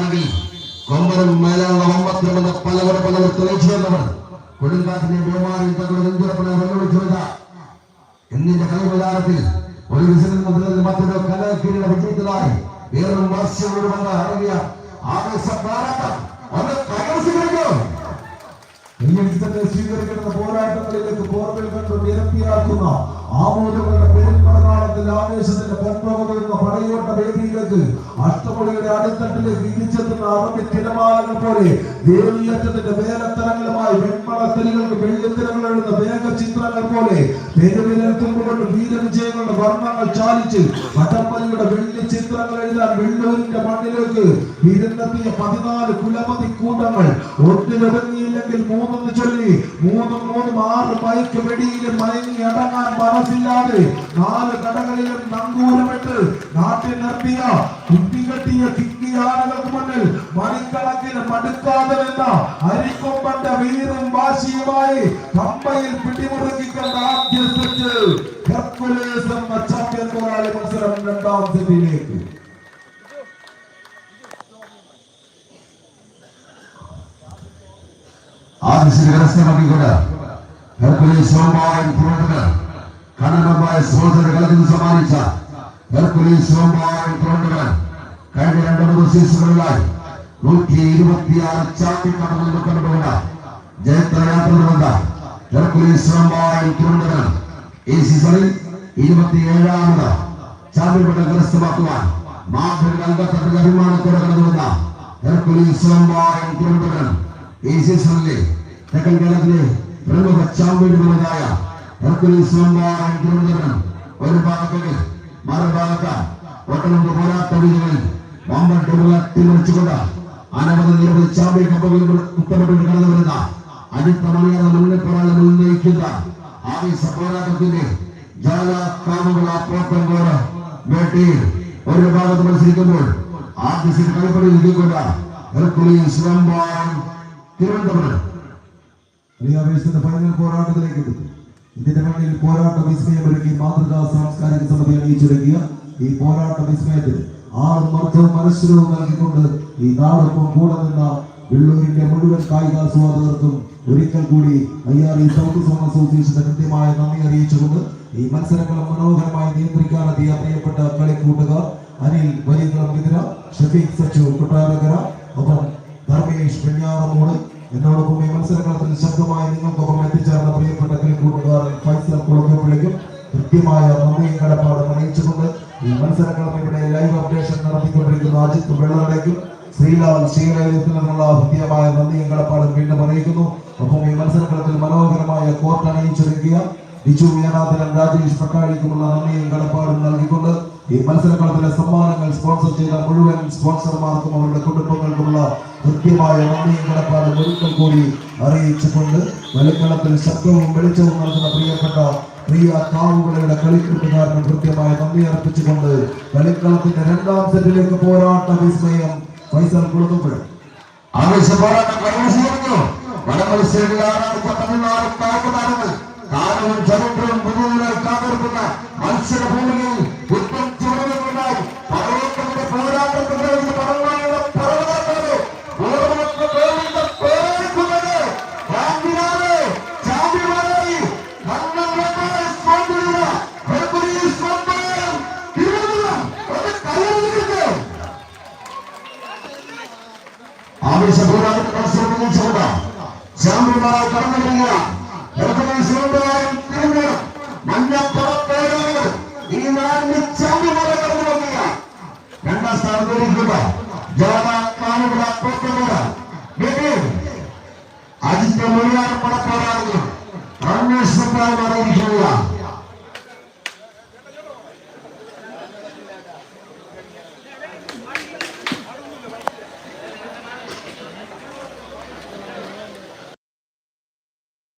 പോരാടുകയാണെങ്കിൽ കൊമ്പനും മേലുള്ള ഒമ്പത്തിരണ്ട് പലവർ പലവർ തെളിച്ചു വന്നവർ കൊടുങ്കാറ്റിനെ ബഹുമാനം തങ്ങളുടെ നെഞ്ചുറപ്പിനെ വെല്ലുവിളിച്ചു എന്നിന്റെ കളിമൈതാനത്തിൽ ഒരു വിസിലിൽ മുതൽ മറ്റൊരു കല കീഴിൽ വിജയിച്ചതായി വേറൊരു വർഷങ്ങളോട് വന്ന് ഇറങ്ങിയ ആവേശ ഒന്ന് കയ്യടിച്ചത്തെ സ്വീകരിക്കുന്ന പോരാട്ടങ്ങളിലേക്ക് പോർവിൽ കണ്ട് നിരപ്പിയാക്കുന്ന ആമോദങ്ങളുടെ പെരുമ്പടനാളത്തിൽ ആവേശത്തിന്റെ പൊൻപ്രമുഖരുന്ന പടയോട്ട വേദിയിലേക്ക് അഷ്ടമുടിയുടെ അടിത്തട്ടിലേക്ക് ഇടിച്ചെത്തുന്ന അറബി തിരമാലകൾ പോലെ ദേവിയറ്റത്തിന്റെ വേലത്തരങ്ങളുമായി വെൺമളത്തിലുകൾക്ക് വെള്ളിത്തിരങ്ങൾ വേഗ ചിത്രങ്ങൾ പോലെ പെരുവിരൽത്തുമ്പോൾ വീരവിജയങ്ങളുടെ വർണങ്ങൾ ചാലിച്ച് വടംവലിയുടെ വെള്ളി ചിത്രങ്ങൾ എഴുതാൻ വെള്ളൂരിന്റെ മണ്ണിലേക്ക് വിരുന്നെത്തിയ പതിനാല് കുലപതി കൂട്ടങ്ങൾ ഒന്നിലൊതുങ്ങിയില്ലെങ്കിൽ മൂന്നെന്ന് ചൊല്ലി മൂന്നും മൂന്നും ആറ് മൈക്ക് വെടിയിലും മയങ്ങി അടങ്ങാൻ മനസ്സില്ലാതെ നാല് കടകളിലും നങ്കൂരമിട്ട് നാട്ടിൽ നിർത്തിയ കുട്ടികെട്ടിയ കിക്കിയാനകൾക്ക് മുന്നിൽ മണിക്കണക്കിന് മടുക്കാതെ അരിക്കൊമ്പന്റെ വീറും വാശിയുമായി കമ്പയിൽ പിടിമുറുക്കിക്കൊണ്ട് ആദ്യ സെറ്റ് ഹെർക്കുലേസ് എന്ന ചാമ്പ്യൻ പോരാളി മത്സരം രണ്ടാം സെറ്റിലേക്ക് ആവശ്യം കരസ്ഥമാക്കിക്കൊണ്ട് ഹെർക്കുലീസ് സോമവാരം തുറന്നത് കണ്ണനമായ സഹോദര കളത്തിൽ സമ്മാനിച്ച ഹെർക്കുലീസ് സോമവാരം തുറന്നത് കഴിഞ്ഞ രണ്ടു മൂന്ന് സീസണുകളിലായി നൂറ്റി ഇരുപത്തിയാറ് ചാമ്പ്യൻ കടന്നു കണ്ടുകൊണ്ട് ജയത്രയാത്ര വന്ന ഹെർക്കുലീസ് സോമവാരം തുറന്നത് ഈ സീസണിൽ ഇരുപത്തിയേഴാമത്. ചാമ്പ്യൻ പട്ടം കരസ്ഥമാക്കുവാൻ മാധവൻ അംഗത്തട്ടിൽ അഭിമാനത്തോടെ കടന്നു വന്ന ഹെർക്കുലീസ് സോമവാരം തുറന്നത് ഈ സീസണിലെ തെക്കൻ കേരളത്തിലെ പ്രമുഖ ചാമ്പ്യന്മാരായ ഹെർക്കുലീസ് തിരുവനന്തപുരം. ഒരു ഭാഗത്തേക്ക് മറുഭാഗത്ത് ഒട്ടനവധി പോരാട്ട വീടുകളിൽ വമ്പൻ ടീമുകളെ തീർച്ചുകൊണ്ട് അനവധി നിരവധി ചാമ്പ്യൻ കപ്പുകൾ ഉത്തരപ്പെട്ട് കടന്നു വരുന്ന അടിത്തമണിയാതെ മുന്നേറ്റങ്ങളെ ഉന്നയിക്കുന്ന ആവേശ പോരാട്ടത്തിന്റെ ജാല കാമുകള പോത്തങ്കോട് വേട്ടയിൽ ഒരു ഭാഗത്ത് മത്സരിക്കുമ്പോൾ ആദ്യ സീറ്റ് കളിപ്പടി ഇരിക്കൊണ്ട് ഹെർക്കുലീസ് സോമവാരം തിരുവനന്തപുരം. ഫൈനൽ പോരാട്ടത്തിലേക്ക് എത്തുന്നു ഇതിന്റെ മണ്ണിൽ പോരാട്ട വിസ്മയമൊരുക്കി മാതൃകാ സാംസ്കാരിക സമിതി അണിയിച്ചൊരുക്കിയ ഈ പോരാട്ട വിസ്മയത്തിൽ ആറും അർത്ഥവും മനസ്സിലവും നൽകിക്കൊണ്ട് ഈ നാടൊപ്പം കൂടെ നിന്ന വെള്ളൂരിന്റെ മുഴുവൻ കായികാസ്വാദകർക്കും ഒരിക്കൽ കൂടി അയ്യാറി സൗത്ത് സോൺ അസോസിയേഷന്റെ കൃത്യമായ നന്ദി അറിയിച്ചുകൊണ്ട് ഈ മത്സരങ്ങളെ മനോഹരമായി നിയന്ത്രിക്കാനെത്തിയ പ്രിയപ്പെട്ട കളിക്കൂട്ടുകാർ അനിൽ വലിയകുളം മിഥുന ഷഫീഖ് സച്ചു കൊട്ടാരകര ഒപ്പം ധർമ്മേഷ് വെഞ്ഞാറമൂട് എന്നോടൊപ്പം ഈ മത്സരങ്ങളത്തിൽ ശബ്ദമായി നിങ്ങൾക്കൊപ്പം എത്തിച്ചേർന്ന പ്രിയപ്പെട്ട കളിക്കൂട്ടുകാരൻ ഫൈസൽ കുളക്കപ്പള്ളിക്കും കൃത്യമായ നന്ദിയും കടപ്പാടും അറിയിച്ചുകൊണ്ട് ഈ മത്സരങ്ങളും ഇവിടെ ലൈവ് അപ്ഡേഷൻ നടത്തിക്കൊണ്ടിരിക്കുന്ന. അജിത് വെള്ളടയ്ക്കും ശ്രീലാൽ ശ്രീലയത്തിൽ നിന്നുള്ള നന്ദി നന്ദിയും കടപ്പാടും വീണ്ടും അറിയിക്കുന്നു. ഒപ്പം ഈ മത്സരങ്ങളത്തിൽ മനോഹരമായ കോർട്ട് അണിയിച്ചൊരുക്കിയ ബിജു മീനാഥനും രാജേഷ് പട്ടാഴിക്കുമുള്ള നന്ദിയും കടപ്പാടും നൽകിക്കൊണ്ട് ഈ മത്സരക്കളത്തിലെ സമ്മാനങ്ങൾ സ്പോൺസർ ചെയ്ത മുഴുവൻ സ്പോൺസർമാർക്കും അവരുടെ കുടുംബങ്ങൾക്കുമുള്ള കൃത്യമായ നന്ദിയും കടപ്പാടും ഒരിക്കൽ കൂടി അറിയിച്ചുകൊണ്ട് വെളിക്കളത്തിൽ ശബ്ദവും വെളിച്ചവും നൽകുന്ന പ്രിയപ്പെട്ട പ്രിയ കാവുകളുടെ കളിക്കൂട്ടുകാരനും കൃത്യമായ നന്ദി അർപ്പിച്ചുകൊണ്ട് കളിക്കളത്തിന്റെ രണ്ടാം സെറ്റിലേക്ക് പോരാട്ട വിസ്മയം ഫൈസൽ കുളത്തുപുഴ ആവേശ പോരാട്ടം തമിഴ്നാട് താഴ്ന്നതാണെന്ന് കാലവും ചരിത്രവും പുതിയതിനായി കാത്തിരിക്കുന്ന മത്സരഭൂമിയിൽ ഈ നാടിന്റെ ചാമ്പ്യന്മാരെ കടന്നു വരിക രണ്ടാം സ്ഥാനത്തിരിക്കുക ജാഥ കാനുകുല പോത്തനോട് അജിത് മൊഴിയാർ പടപ്പോരാടുന്നു അന്വേഷണമായി മാറിയിരിക്കുകയാണ്